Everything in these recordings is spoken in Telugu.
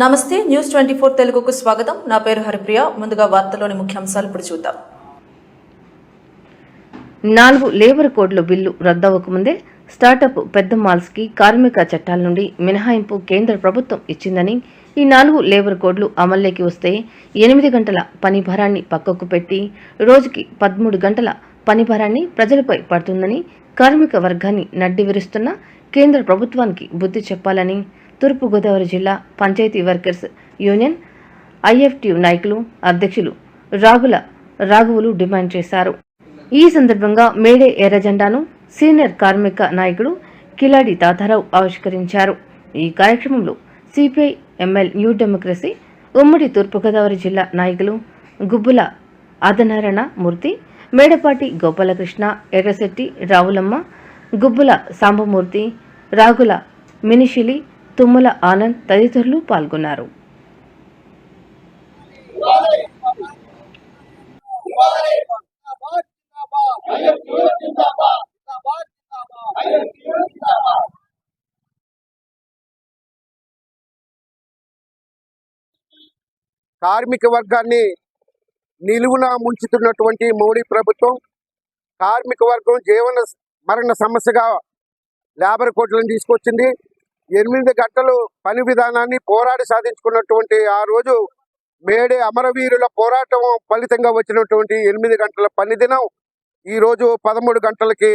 నమస్తే న్యూస్ ట్వంటీ ఫోర్ తెలుగుకు స్వాగతం. నా పేరు హరిప్రియ. ముందుగా వార్తలోని ముఖ్యాంశాలు ఇప్పుడు చూద్దాం. నాలుగు లేబర్ కోడ్ల బిల్లు రద్దవకముందే స్టార్టప్ పెద్ద మాల్స్కి కార్మిక చట్టాల నుండి మినహాయింపు కేంద్ర ప్రభుత్వం ఇచ్చిందని ఈ నాలుగు లేబర్ కోడ్లు అమల్లోకి వస్తే ఎనిమిది గంటల పని భారాన్ని పక్కకు పెట్టి రోజుకి పదమూడు గంటల పని భారాన్ని ప్రజలపై పడుతుందని కార్మిక వర్గాన్ని నడ్డి విరుస్తున్న కేంద్ర ప్రభుత్వానికి బుద్ధి చెప్పాలని తూర్పుగోదావరి జిల్లా పంచాయతీ వర్కర్స్ యూనియన్ ఐఎఫ్టియు నాయకులు అధ్యక్షులు రాగుల రాఘవులు డిమాండ్ చేశారు. ఈ సందర్భంగా మేడే ఎర్ర జెండాను సీనియర్ కార్మిక నాయకుడు కిలాడి తాతారావు ఆవిష్కరించారు. ఈ కార్యక్రమంలో సిపిఐ ఎంఎల్ న్యూ డెమోక్రసీ ఉమ్మడి తూర్పుగోదావరి జిల్లా నాయకులు గుబ్బుల ఆదనారాయణ మూర్తి మేడపాటి గోపాలకృష్ణ ఎర్రశెట్టి రావులమ్మ గుబ్బుల సాంబమూర్తి రాగుల మినిషిలి తుమ్మల ఆనంద్ తదితరులు పాల్గొన్నారు. కార్మిక వర్గాన్ని నిలువున ముంచుతున్నటువంటి మోడీ ప్రభుత్వం కార్మిక వర్గం జీవన మరణ సమస్యగా లేబర్ కోట్లను తీసుకొచ్చింది. ఎనిమిది గంటలు పని విధానాన్ని పోరాడి సాధించుకున్నటువంటి ఆ రోజు మేడే అమరవీరుల పోరాటం ఫలితంగా వచ్చినటువంటి ఎనిమిది గంటల పని దినం ఈ రోజు పదమూడు గంటలకి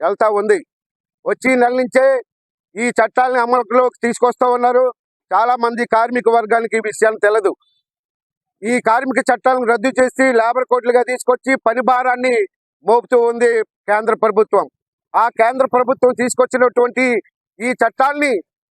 వెళ్తా ఉంది. వచ్చి నెల నుంచే ఈ చట్టాలని అమలులోకి తీసుకొస్తా ఉన్నారు. చాలా మంది కార్మిక వర్గానికి ఈ విషయాన్ని తెలియదు ఈ కార్మిక చట్టాలను రద్దు చేసి లేబర్ కోడ్లుగా తీసుకొచ్చి పని భారాన్ని మోపుతూ ఉంది కేంద్ర ప్రభుత్వం. ఆ కేంద్ర ప్రభుత్వం తీసుకొచ్చినటువంటి ఈ చట్టాల్ని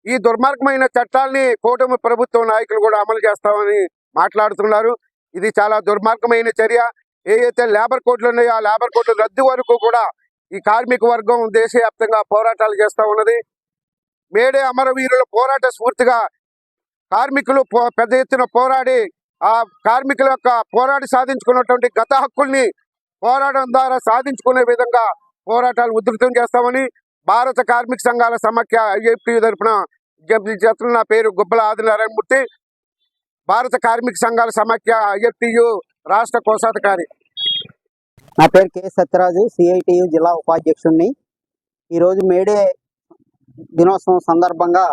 ఈ దుర్మార్గమైన చట్టాల్ని కూటమి ప్రభుత్వ నాయకులు కూడా అమలు చేస్తామని మాట్లాడుతున్నారు. ఇది చాలా దుర్మార్గమైన చర్య. ఏవైతే లేబర్ కోడ్లు ఉన్నాయో ఆ లేబర్ కోడ్ల రద్దు వరకు కూడా ఈ కార్మిక వర్గం దేశవ్యాప్తంగా పోరాటాలు చేస్తా ఉన్నది. మేడే అమరవీరుల పోరాట స్ఫూర్తిగా కార్మికులు పెద్ద ఎత్తున పోరాడి ఆ కార్మికుల యొక్క పోరాడి సాధించుకున్నటువంటి గత హక్కుల్ని పోరాటం ద్వారా సాధించుకునే విధంగా పోరాటాలు ఉధృతం చేస్తామని భారత కార్మిక సంఘాల సమాఖ్య ఐఎఫ్టి తరఫున విజ్ఞప్తి చేస్తున్న నా పేరు గుబ్బల ఆదినారాయణమూర్తి భారత కార్మిక సంఘాల సమాఖ్య ఐఎఫ్టియు రాష్ట్ర కోశాధికారి. నా పేరు కె సత్యరాజు సిఐటియు జిల్లా ఉపాధ్యక్షుడిని ఈరోజు మేడే దినోత్సవం సందర్భంగా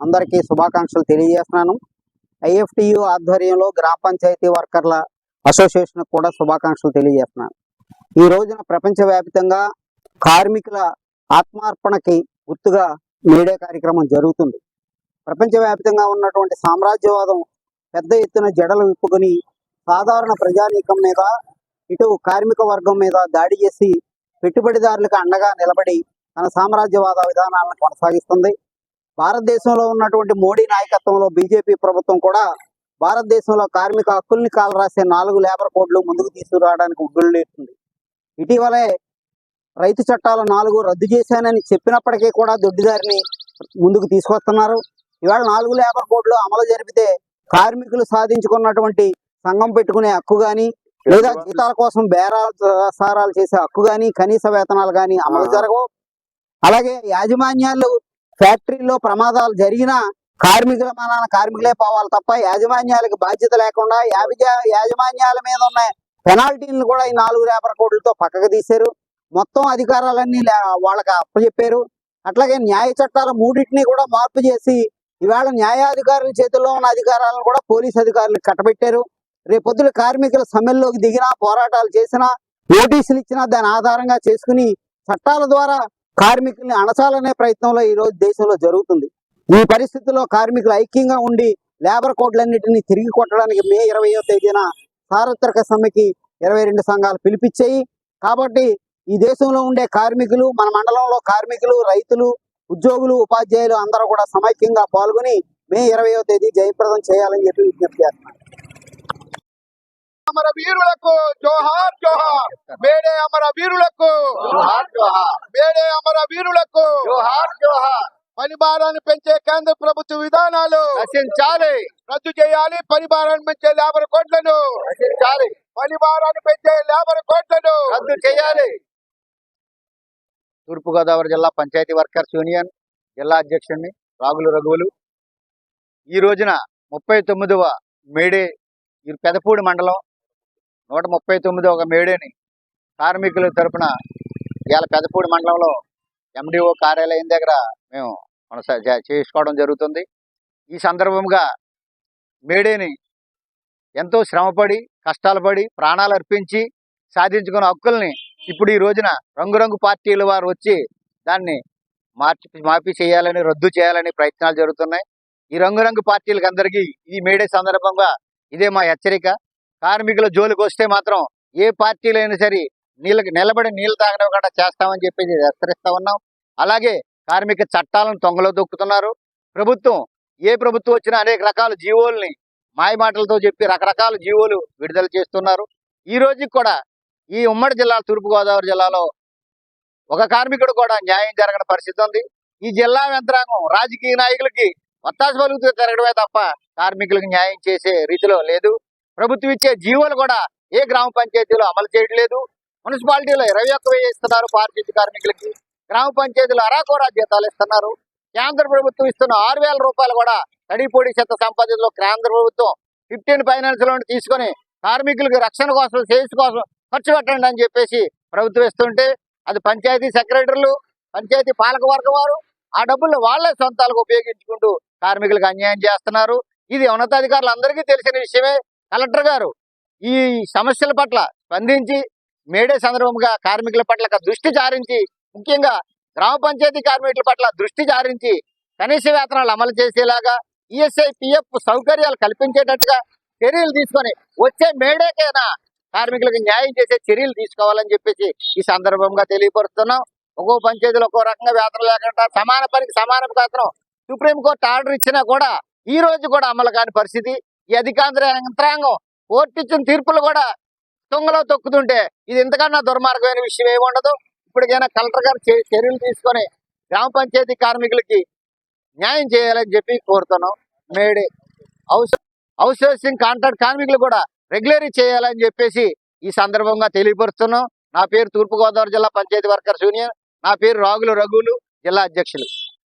అందరికీ శుభాకాంక్షలు తెలియజేస్తున్నాను. ఐఎఫ్టియు ఆధ్వర్యంలో గ్రామ పంచాయతీ వర్కర్ల అసోసియేషన్ కూడా శుభాకాంక్షలు తెలియజేస్తున్నాను. ఈ రోజున ప్రపంచవ్యాప్తంగా కార్మికుల ఆత్మార్పణకి గుర్తుగా మేడే కార్యక్రమం జరుగుతుంది. ప్రపంచవ్యాప్తంగా ఉన్నటువంటి సామ్రాజ్యవాదం పెద్ద ఎత్తున జడలు విప్పుకొని సాధారణ ప్రజానీకం మీద ఇటు కార్మిక వర్గం మీద దాడి చేసి పెట్టుబడిదారులకు అండగా నిలబడి తన సామ్రాజ్యవాద విధానాలను కొనసాగిస్తుంది. భారతదేశంలో ఉన్నటువంటి మోడీ నాయకత్వంలో బీజేపీ ప్రభుత్వం కూడా భారతదేశంలో కార్మిక హక్కుల్ని కాలరాసే నాలుగు లేబర్ కోడ్లు ముందుకు తీసుకురావడానికి ఉగ్గులేస్తుంది ఇటీవలే రైతు చట్టాలు నాలుగు రద్దు చేశానని చెప్పినప్పటికీ కూడా దొడ్డిదారిని ముందుకు తీసుకొస్తున్నారు. ఇవాళ నాలుగు లేబర్ కోడ్లు అమలు జరిపితే కార్మికులు సాధించుకున్నటువంటి సంఘం పెట్టుకునే హక్కు గాని లేదా జీతాల కోసం బేరాసారాలు చేసే హక్కు గాని కనీస వేతనాలు గాని అమలు జరగవు. అలాగే యాజమాన్యాలు ఫ్యాక్టరీలో ప్రమాదాలు జరిగినా కార్మికుల మనాన కార్మికులే పోవాలి తప్ప యాజమాన్యాలకు బాధ్యత లేకుండా యాజమాన్యాల మీద ఉన్న పెనాల్టీలను కూడా ఈ నాలుగు లేబర్ కోడ్లతో పక్కకు తీశారు. మొత్తం అధికారాలన్నీ లే- వాళ్ళకి అప్పచెప్పారు అట్లాగే న్యాయ చట్టాల మూడింటిని కూడా మార్పు చేసి ఇవాళ న్యాయాధికారుల చేతుల్లో ఉన్న అధికారాలను కూడా పోలీస్ అధికారులకు కట్టబెట్టారు. రేపొద్దున కార్మికుల సమ్మెల్లోకి దిగినా పోరాటాలు చేసినా నోటీసులు ఇచ్చినా దాని ఆధారంగా చేసుకుని చట్టాల ద్వారా కార్మికుల్ని అణచాలనే ప్రయత్నంలో ఈ రోజు దేశంలో జరుగుతుంది. ఈ పరిస్థితుల్లో కార్మికులు ఐక్యంగా ఉండి లేబర్ కోడ్లన్నింటినీ తిరిగి కొట్టడానికి మే ఇరవయో తేదీన సార్వత్రిక సమ్మెకి ఇరవై రెండు సంఘాలు పిలిపించాయి. కాబట్టి ఈ దేశంలో ఉండే కార్మికులు మన మండలంలో కార్మికులు రైతులు ఉద్యోగులు ఉపాధ్యాయులు అందరూ కూడా సమైక్యంగా పాల్గొని మే ఇరవయో తేదీ జయప్రదం చేయాలని చెప్పి విజ్ఞప్తి చేస్తున్నారు. అమర వీరులకు జోహార్ జోహార్. మేడే అమర వీరులకు మేడే అమర వీరులకు పని భారాన్ని పెంచే కేంద్ర ప్రభుత్వ విధానాలు రచించాలి రద్దు చేయాలి. పని భారాన్ని పెంచే లేబర్ కోట్లను రచించాలి పని భారాన్ని పెంచే లేబర్ కోట్లను రద్దు చేయాలి. తూర్పుగోదావరి జిల్లా పంచాయతీ వర్కర్స్ యూనియన్ జిల్లా అధ్యక్షుడిని రాగులు రఘువులు. ఈ రోజున ముప్పై తొమ్మిదవ మేడే ఈ పెదపూడి మండలం నూట ముప్పై తొమ్మిదవ మేడేని కార్మికుల తరపున ఇవాళ పెదపూడి మండలంలో ఎండిఓ కార్యాలయం దగ్గర మేము కొనసా చేసుకోవడం జరుగుతుంది. ఈ సందర్భంగా మేడేని ఎంతో శ్రమపడి కష్టాలు పడి ప్రాణాలు అర్పించి సాధించుకున్న హక్కుల్ని ఇప్పుడు ఈ రోజున రంగురంగు పార్టీల వారు వచ్చి దాన్ని మార్చి మాఫీ చేయాలని రద్దు చేయాలని ప్రయత్నాలు జరుగుతున్నాయి. ఈ రంగురంగు పార్టీలకు అందరికీ ఈ మేడే సందర్భంగా ఇదే మా హెచ్చరిక. కార్మికుల జోలికి వస్తే మాత్రం ఏ పార్టీలైనా సరే నీళ్ళకి నిలబడి నీళ్ళు తాగనివ్వకుండా చేస్తామని చెప్పేసి హెచ్చరిస్తా ఉన్నాం. అలాగే కార్మిక చట్టాలను తొంగలో దొక్కుతున్నారు. ప్రభుత్వం ఏ ప్రభుత్వం వచ్చినా అనేక రకాల జీవోల్ని మాయమాటలతో చెప్పి రకరకాల జీవోలు విడుదల చేస్తున్నారు. ఈ రోజుకి కూడా ఈ ఉమ్మడి జిల్లా తూర్పుగోదావరి జిల్లాలో ఒక కార్మికుడు కూడా న్యాయం జరగని పరిస్థితి ఉంది. ఈ జిల్లా యంత్రాంగం రాజకీయ నాయకులకి వత్తాసు పలుకుతూ తిరగడమే తప్ప కార్మికులకు న్యాయం చేసే రీతిలో లేదు. ప్రభుత్వం ఇచ్చే జీవోలు కూడా ఏ గ్రామ పంచాయతీలో అమలు చేయట్లేదు మున్సిపాలిటీలో ఇరవై ఒక్క వెయ్యి ఇస్తున్నారు పారిశుద్ధ్య కార్మికులకి. గ్రామ పంచాయతీలు అరాకోరా జీతాలు ఇస్తున్నారు. కేంద్ర ప్రభుత్వం ఇస్తున్న ఆరు వేల రూపాయలు కూడా తడిపొడి చెత్త సంపదలో కేంద్ర ప్రభుత్వం ఫిఫ్టీన్ ఫైనాన్స్ లోన్ తీసుకొని కార్మికులకు రక్షణ కోసం సేల్స్ కోసం ఖర్చు పెట్టండి అని చెప్పేసి ప్రభుత్వం ఇస్తుంటే అది పంచాయతీ సెక్రటరీలు పంచాయతీ పాలక వర్గం వారు ఆ డబ్బులు వాళ్ళే సొంతాలకు ఉపయోగించుకుంటూ కార్మికులకు అన్యాయం చేస్తున్నారు. ఇది ఉన్నతాధికారులు అందరికీ తెలిసిన విషయమే. కలెక్టర్ గారు ఈ సమస్యల పట్ల స్పందించి మేడే సందర్భంగా కార్మికుల పట్ల దృష్టి చారించి ముఖ్యంగా గ్రామ పంచాయతీ కార్మికుల పట్ల దృష్టి చారించి కనీస వేతనాలు అమలు చేసేలాగా ఈఎస్ఐ పిఎఫ్ సౌకర్యాలు కల్పించేటట్టుగా చర్యలు తీసుకొని వచ్చే మేడేకైనా కార్మికులకు న్యాయం చేసే చర్యలు తీసుకోవాలని చెప్పేసి ఈ సందర్భంగా తెలియపరుస్తున్నాం. ఒక్కో పంచాయతీలో ఒక్కో రకంగా వేతనం లేకుండా సమాన పనికి సమాన వేతనం సుప్రీంకోర్టు ఆర్డర్ ఇచ్చినా కూడా ఈ రోజు కూడా అమలు కాని పరిస్థితి. ఈ అధికార యంత్రాంగం కోర్టు ఇచ్చిన తీర్పులు కూడా తొంగలో తొక్కుతుంటే ఇది ఇంతకన్నా దుర్మార్గమైన విషయం ఏమి ఉండదు. ఇప్పటికైనా కలెక్టర్ గారు చర్యలు తీసుకొని గ్రామ పంచాయతీ కార్మికులకి న్యాయం చేయాలని చెప్పి కోరుతున్నాం. మేడే హౌస్ హౌస్ సోర్సింగ్ కాంట్రాక్ట్ కార్మికులు కూడా రెగ్యులరీ చేయాలని చెప్పేసి ఈ సందర్భంగా తెలియపరుస్తున్నాం. నా పేరు తూర్పుగోదావరి జిల్లా పంచాయతీ వర్కర్స్ యూనియన్ నా పేరు రాగులు రఘులు జిల్లా అధ్యక్షులు.